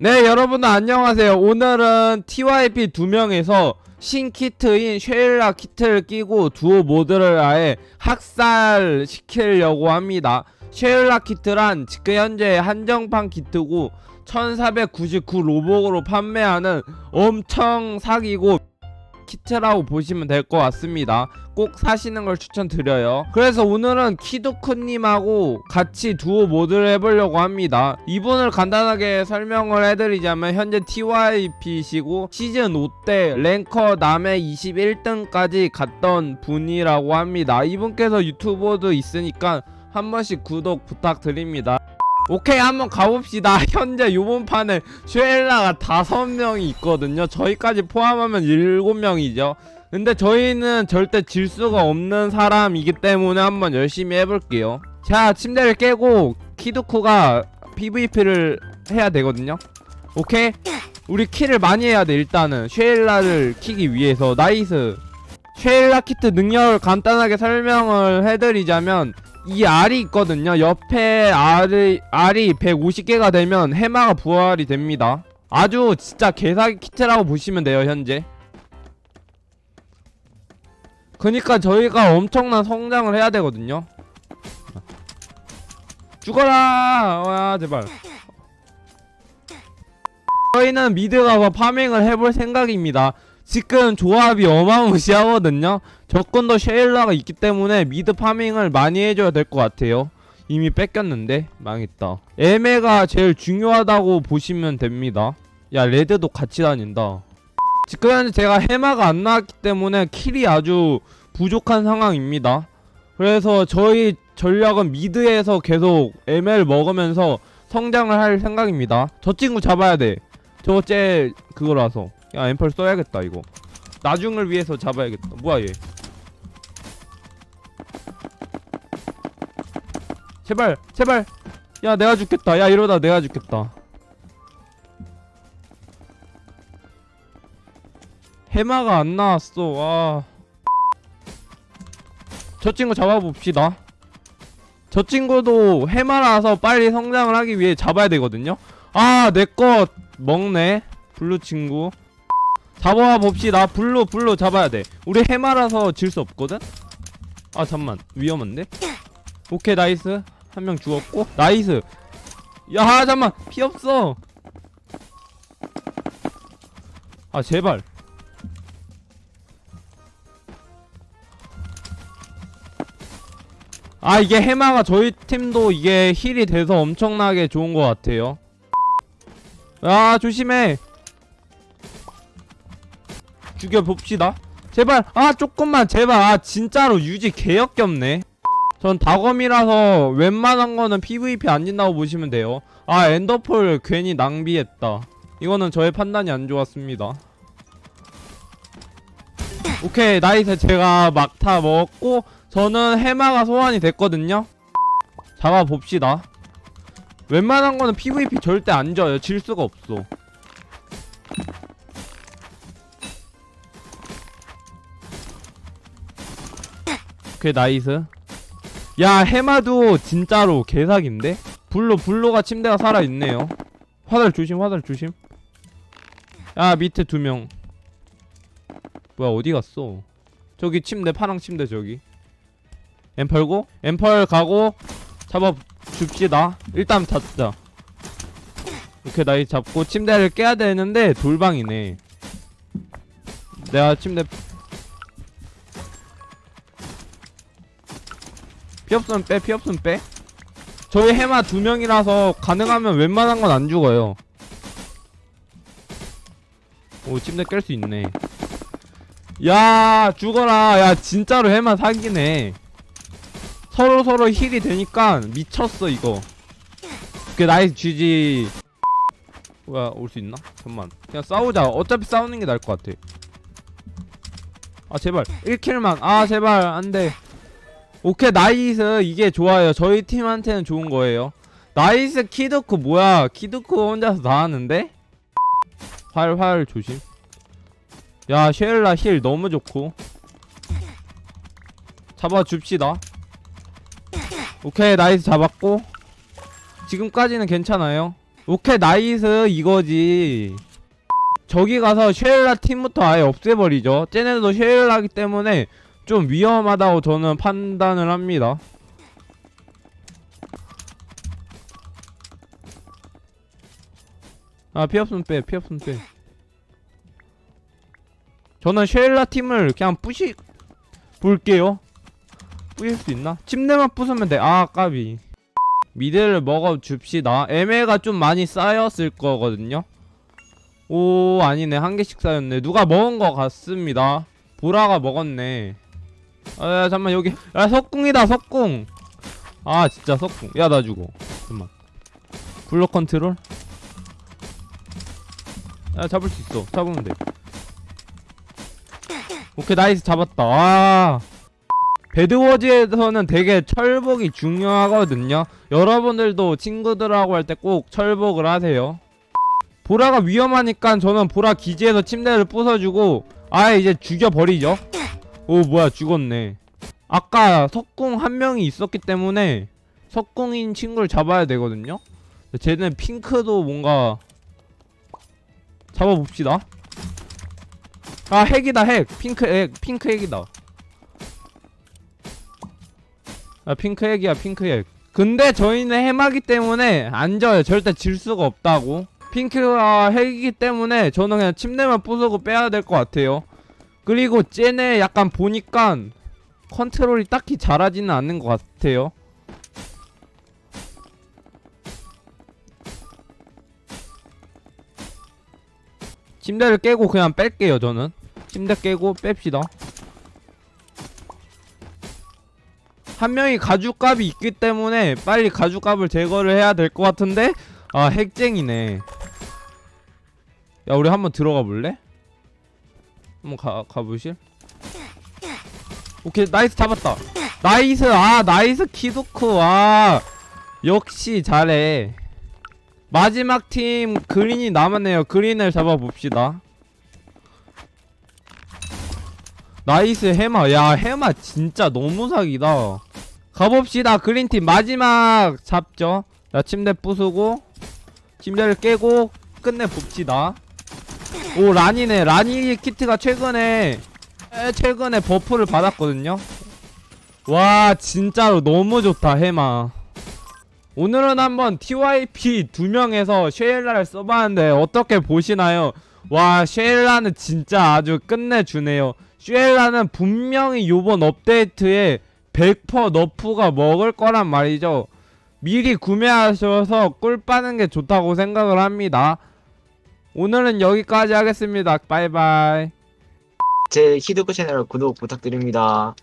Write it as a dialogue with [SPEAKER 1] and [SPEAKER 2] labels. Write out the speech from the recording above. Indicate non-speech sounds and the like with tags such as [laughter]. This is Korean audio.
[SPEAKER 1] 네 여러분들 안녕하세요. 오늘은 TYP 두 명에서 신키트인 쉐일라 키트를 끼고 두오 모드를 아예 학살 시키려고 합니다. 쉐일라 키트란 지금 현재 한정판 키트고 1499 로복으로 판매하는 엄청 사기고 키트라고 보시면 될 것 같습니다. 꼭 사시는 걸 추천드려요. 그래서 오늘은 키도크님하고 같이 두오 모드를 해보려고 합니다. 이분을 간단하게 설명을 해드리자면 현재 TYP시고 시즌 5때 랭커 남해 21등까지 갔던 분이라고 합니다. 이분께서 유튜버도 있으니까 한 번씩 구독 부탁드립니다. 오케이 한번 가봅시다. [laughs] 현재 요번 판에 쉐일라가 다섯 명이 있거든요. 저희까지 포함하면 일곱 명이죠. 근데 저희는 절대 질 수가 없는 사람이기 때문에 한번 열심히 해볼게요. 자 침대를 깨고 키두쿠가 PVP를 해야 되거든요. 오케이? 우리 킬을 많이 해야 돼 일단은. 쉐일라를 키기 위해서. 나이스. 쉐일라 키트 능력을 간단하게 설명을 해드리자면 이 알이 있거든요. 옆에 알이, 알이 150개가 되면 해마가 부활이 됩니다. 아주 진짜 개사기 키트라고 보시면 돼요, 현재. 그니까 저희가 엄청난 성장을 해야 되거든요. 죽어라! 와, 제발. 저희는 미드 가서 파밍을 해볼 생각입니다. 지금 조합이 어마무시하거든요. 적군도 쉐일라가 있기 때문에 미드 파밍을 많이 해줘야 될 것 같아요. 이미 뺏겼는데 망했다. 애매가 제일 중요하다고 보시면 됩니다. 야 레드도 같이 다닌다. 지금 현재 제가 해마가 안 나왔기 때문에 킬이 아주 부족한 상황입니다. 그래서 저희 전략은 미드에서 계속 애매를 먹으면서 성장을 할 생각입니다. 저 친구 잡아야 돼. 저거 쟤 그거라서. 야 엠펄 써야겠다 이거. 나중을 위해서 잡아야겠다. 뭐야 얘. 제발 제발. 야 내가 죽겠다. 야 이러다 내가 죽겠다. 해마가 안 나왔어. 와. 저 친구 잡아봅시다. 저 친구도 해마라서 빨리 성장을 하기 위해 잡아야 되거든요. 아내거 먹네. 블루 친구 잡아 봅시다. 블루 블루 잡아야 돼. 우리 해마라서 질 수 없거든? 아 잠만. 위험한데? 오케이 나이스. 한 명 죽었고. 나이스. 야 잠만. 피 없어. 아 제발. 아 이게 해마가 저희 팀도 이게 힐이 돼서 엄청나게 좋은 것 같아요. 아 조심해 죽여봅시다 제발 아 조금만 제발 아 진짜로 유지 개역겹네 전 다검이라서 웬만한 거는 PVP 안 진다고 보시면 돼요. 아 엔더폴 괜히 낭비했다. 이거는 저의 판단이 안 좋았습니다. 오케이 나이스 제가 막타 먹었고 저는 해마가 소환이 됐거든요. 잡아봅시다. 웬만한 거는 PVP 절대 안 져요. 질 수가 없어. 오케이 나이스. 야 해마도 진짜로 개사기인데? 블로 블로가 침대가 살아있네요. 화살 조심 화살 조심. 야 밑에 두명. 뭐야 어디 갔어? 저기 침대 파랑 침대 저기. 엠펄고? 엠펄 가고 잡아 줍시다. 일단 잡자. 오케이 나이 잡고 침대를 깨야 되는데 돌방이네. 내가 침대 피 없으면 빼, 피 없으면 빼. 저희 해마 두 명이라서 가능하면 웬만한 건 안 죽어요. 오, 침대 깰 수 있네. 야, 죽어라. 야, 진짜로 해마 사기네. 서로 서로 힐이 되니까 미쳤어, 이거. 그 나이스 GG. 뭐야, 올 수 있나? 잠만. 그냥 싸우자. 어차피 싸우는 게 나을 것 같아. 아, 제발. 1킬만. 아, 제발. 안 돼. 오케이 나이스. 이게 좋아요. 저희 팀한테는 좋은 거예요. 나이스 키드크. 뭐야? 키드크 혼자서 다 하는데? 활활 조심. 야 쉐일라 힐 너무 좋고. 잡아줍시다. 오케이 나이스 잡았고. 지금까지는 괜찮아요. 오케이 나이스. 이거지. 저기 가서 쉐일라 팀부터 아예 없애버리죠. 쟤네도 쉐일라기 때문에 좀 위험하다고 저는 판단을 합니다. 아 피없으면 빼 피없으면 빼. 저는 쉐일라 팀을 그냥 부시 볼게요. 부실 수 있나? 침대만 부수면 돼아 까비. 미드를 먹어줍시다. 애매가 좀 많이 쌓였을 거거든요. 오 아니네. 한 개씩 쌓였네. 누가 먹은 거 같습니다. 보라가 먹었네 아 잠만 여기. 야 석궁이다 석궁. 아 진짜 석궁. 야 나 죽어. 잠만. 블록 컨트롤? 야 잡을 수 있어. 잡으면 돼. 오케이 나이스. 잡았다. 아 배드워즈에서는 되게 철복이 중요하거든요. 여러분들도 친구들하고 할 때 꼭 철복을 하세요. 보라가 위험하니까 저는 보라 기지에서 침대를 부숴주고 아예 이제 죽여버리죠 오 뭐야 죽었네. 아까 석궁 한 명이 있었기 때문에 석궁인 친구를 잡아야 되거든요? 쟤는 핑크도 뭔가 잡아봅시다. 아 핵이다 핵. 핑크 핵 핑크 핵이다. 아 핑크 핵이야 핑크 핵. 근데 저희는 해마기 때문에 안 져요. 절대 질 수가 없다고. 핑크가 핵이기 때문에 저는 그냥 침대만 부수고 빼야 될 것 같아요 그리고 쟤네 약간 보니까 컨트롤이 딱히 잘하지는 않는 것 같아요. 침대를 깨고 그냥 뺄게요 저는. 침대 깨고 뺍시다. 한 명이 가죽값이 있기 때문에 빨리 가죽값을 제거를 해야 될 것 같은데? 아 핵쟁이네. 야 우리 한번 들어가 볼래? 한번 가, 가보실? 오케이 나이스 잡았다. 나이스 아 나이스 키도크 아 역시 잘해. 마지막 팀 그린이 남았네요. 그린을 잡아봅시다. 나이스 해마. 야 해마 진짜 너무 사기다. 가봅시다 그린팀. 마지막 잡죠? 자 침대 부수고 침대를 깨고 끝내봅시다 오 라니네. 라니 키트가 최근에 에, 최근에 버프를 받았거든요. 와 진짜로 너무 좋다 해마. 오늘은 한번 TYP 두 명에서 쉐일라를 써봤는데 어떻게 보시나요? 와 쉐일라는 진짜 아주 끝내주네요. 쉐일라는 분명히 요번 업데이트에 100% 너프가 먹을 거란 말이죠. 미리 구매하셔서 꿀 빠는 게 좋다고 생각을 합니다 오늘은 여기까지 하겠습니다 바이바이
[SPEAKER 2] 제 히드크 채널 구독 부탁드립니다.